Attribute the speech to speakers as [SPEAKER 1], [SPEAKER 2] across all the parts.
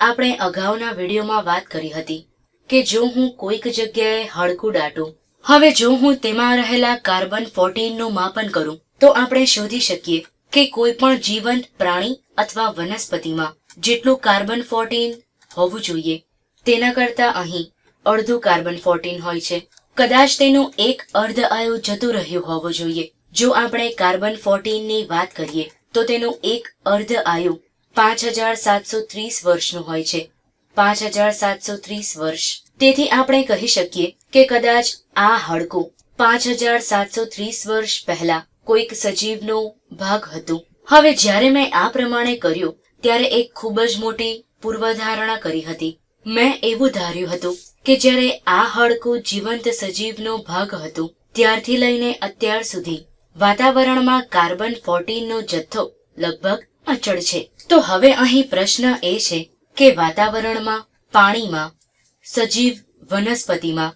[SPEAKER 1] આપણે અગાઉના વિડીયોમાં વાત કરી હતી કે જો હું કોઈક જગ્યાએ હાડકું દાટું, હવે જો હું તેમાં રહેલા કાર્બન ફોર્ટીનનું માપન કરું, તો આપણે શોધી શકીએ કે કોઈ પણ જીવંત પ્રાણી અથવા વનસ્પતિમાં જેટલું કાર્બન 14 હોવું જોઈએ. તેના કરતા અહીં અડધું કાર્બન 14 હોય છે. કદાચ તેનું એક અર્ધ આયુ જતું રહ્યું હોવું જોઈએ. જો આપણે કાર્બન ફોર્ટીનની વાત કરીએ, તો તેનું એક અર્ધ આયુ પાંચ હજાર સાતસો ત્રીસ વર્ષનું હોય છે. પાંચ હજાર સાતસો ત્રીસ વર્ષ. તેથી આપણે કહી શકીએ કે કદાચ આ હાડકું પાંચ હજાર સાતસો ત્રીસ વર્ષ પહેલા કોઈક સજીવનો ભાગ હતું. હવે જ્યારે મેં આ પ્રમાણે કર્યું, ત્યારે એક ખૂબ જ મોટી પૂર્વધારણા કરી હતી. મેં એવું ધાર્યું હતું કે જ્યારે આ હાડકું જીવંત સજીવનો ભાગ હતું, ત્યારથી લઈને અત્યાર સુધી વાતાવરણમાં કાર્બન ફોર્ટીનનો જથ્થો લગભગ અચળ છે. તો હવે અહીં પ્રશ્ન એ છે કે વાતાવરણમાં, પાણીમાં, સજીવ વનસ્પતિમાં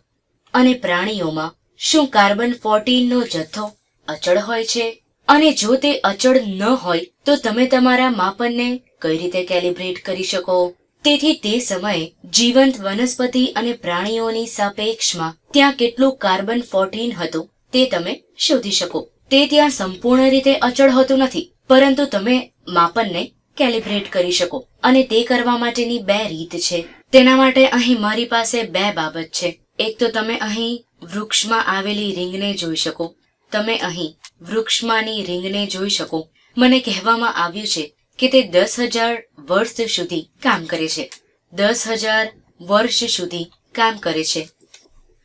[SPEAKER 1] અને પ્રાણીઓમાં શું કાર્બન ફોર્ટીનનો જથ્થો અચળ હોય છે? અને જો તે અચળ ન હોય, તો તમે તમારા માપનને કઈ રીતે કેલિબ્રેટ કરી શકો? તેથી તે સમયે જીવંત વનસ્પતિ અને પ્રાણીઓની સાપેક્ષમાં ત્યાં કેટલું કાર્બન 14 હતું તે તમે શોધી શકો. તે ત્યાં સંપૂર્ણ રીતે અચળ હોતું નથી. પરંતુ તમે માપનને કેલિબ્રેટ કરી શકો. અને તે કરવા માટેની બે રીત છે. તેના માટે અહીં મારી પાસે બે બાબત છે. એક તો તમે અહીં વૃક્ષમાં આવેલી રીંગને જોઈ શકો. તમે અહીં વૃક્ષમાંની રીંગને જોઈ શકો. મને કહેવામાં આવ્યું છે કે તે દસ હજાર વર્ષ સુધી કામ કરે છે. દસ હજાર વર્ષ સુધી કામ કરે છે.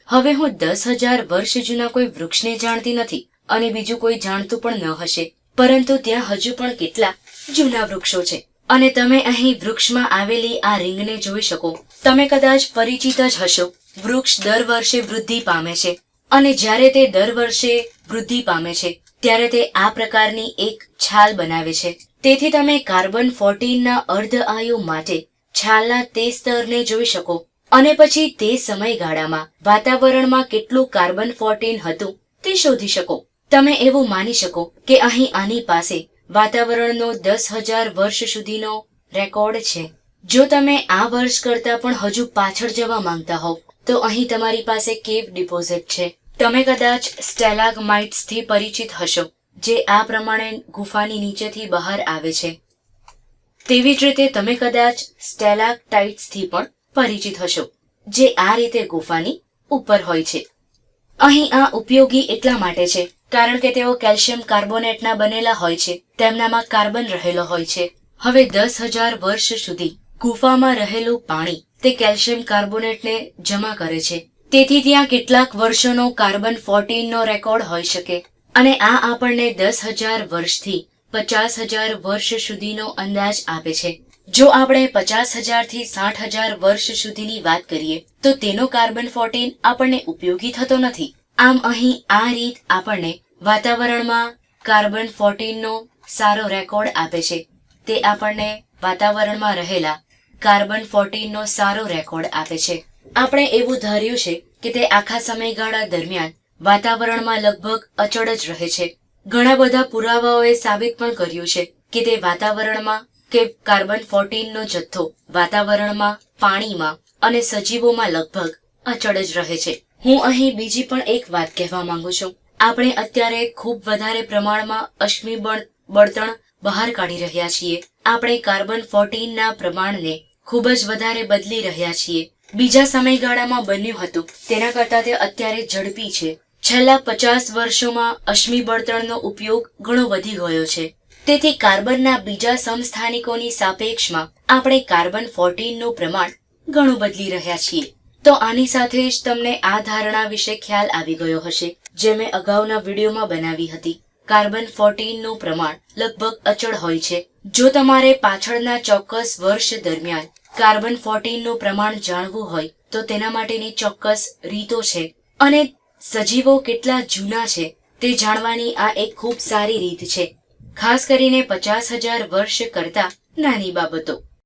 [SPEAKER 1] હવે હું દસ હજાર વર્ષ જૂના કોઈ વૃક્ષને જાણતી નથી અને બીજું કોઈ જાણતું પણ ન હશે. પરંતુ ત્યાં હજુ પણ કેટલા જૂના વૃક્ષો છે. અને તમે અહીં વૃક્ષમાં આવેલી આ રીંગને જોઈ શકો. તમે કદાચ પરિચિત જ હશો, વૃક્ષ દર વર્ષે વૃદ્ધિ પામે છે. અને જ્યારે તે દર વર્ષે વૃદ્ધિ પામે છે, ત્યારે તે આ પ્રકારની એક છાલ બનાવે છે. તેથી તમે કાર્બન ફોર્ટીનના અર્ધ આયુ માટે છાલના તે સ્તરને જોઈ શકો. અને પછી તે સમયગાળામાં વાતાવરણમાં કેટલું કાર્બન 14 હતું તે શોધી શકો. તમે એવું માની શકો કે અહીં આની પાસે વાતાવરણનો દસ હજાર વર્ષ સુધીનો રેકોર્ડ છે. જો તમે આ વર્ષ કરતા પણ હજુ પાછળ જવા માંગતા હોવ, તો અહીં તમારી પાસે કેવ ડિપોઝિટ છે. તમે કદાચ સ્ટેલાગમાઇટ્સથી પરિચિત હશો, જે આ પ્રમાણે ગુફાની નીચેથી બહાર આવે છે. તેવી જ રીતે તમે કદાચ સ્ટેલાક્ટાઇટ્સથી પણ પરિચિત હશો, જે આ રીતે ગુફાની ઉપર હોય છે. અહીં આ ઉપયોગી એટલા માટે છે કારણ કે તેઓ કેલ્શિયમ કાર્બોનેટના બનેલા હોય છે, તેમનામાં કાર્બન રહેલો હોય છે. હવે દસ હજાર વર્ષ સુધી ગુફામાં રહેલું પાણી તે કેલ્શિયમ કાર્બોનેટને જમા કરે છે. તેથી ત્યાં કેટલાક વર્ષોનો કાર્બન ફોર્ટીનનો રેકોર્ડ હોઈ શકે. અને આ આપણને દસ હજાર વર્ષથી પચાસ હજાર વર્ષ સુધીનો અંદાજ આપે છે. જો આપણે પચાસ હજારથી સાઠ હજાર વર્ષ સુધીની વાત કરીએ, તો તેનો કાર્બન 14 આપણને ઉપયોગી થતો નથી. આમ અહીં આ રીત આપણને વાતાવરણમાં કાર્બન ફોર્ટીનનો સારો રેકોર્ડ આપે છે. તે આપણને વાતાવરણમાં રહેલા કાર્બન ફોર્ટીનનો સારો રેકોર્ડ આપે છે. આપણે એવું ધાર્યું છે કે તે આખા સમયગાળા દરમિયાન વાતાવરણમાં લગભગ અચળ જ રહે છે. ઘણા બધા પુરાવાઓએ સાબિત પણ કર્યું છે કે તે વાતાવરણમાં કે કાર્બન ફોર્ટીનનો જથ્થો વાતાવરણમાં, પાણીમાં અને સજીવોમાં લગભગ અચળ જ રહે છે. હું અહીં બીજી પણ એક વાત કહેવા માંગુ છું. આપણે અત્યારે ખૂબ વધારે પ્રમાણમાં અશ્મિ બળતણ બહાર કાઢી રહ્યા છીએ. આપણે કાર્બન ફોર્ટીનના પ્રમાણને ખૂબ જ વધારે બદલી રહ્યા છીએ. બીજા સમયગાળામાં બન્યું હતું. તેના કરતાં તે અત્યારે ઝડપી છે. છેલ્લા પચાસ વર્ષોમાં અશ્મિ બળતણનો ઉપયોગ ઘણો વધી ગયો છે. તેથી કાર્બનના બીજા સમસ્થાનિકોની સાપેક્ષમાં આપણે કાર્બન ફોર્ટીનનું પ્રમાણ ઘણું બદલી રહ્યા છીએ. તો આની સાથે જ તમને આ ધારણા વિશે ખ્યાલ આવી ગયો હશે, જે મેં અગાઉના વિડીયોમાં બનાવી હતી. કાર્બન ફોર્ટીનનું પ્રમાણ લગભગ અચળ હોય છે. જો તમારે પાછળના ચોક્કસ વર્ષ દરમિયાન કાર્બન ફોર્ટીનનું પ્રમાણ જાણવું હોય, તો તેના માટેની ચોક્કસ રીતો છે. અને સજીવો કેટલા જૂના છે, તે જાણવાની આ એક ખૂબ સારી રીત છે. ખાસ કરીને પચાસ હજાર વર્ષ કરતા નાની બાબતો.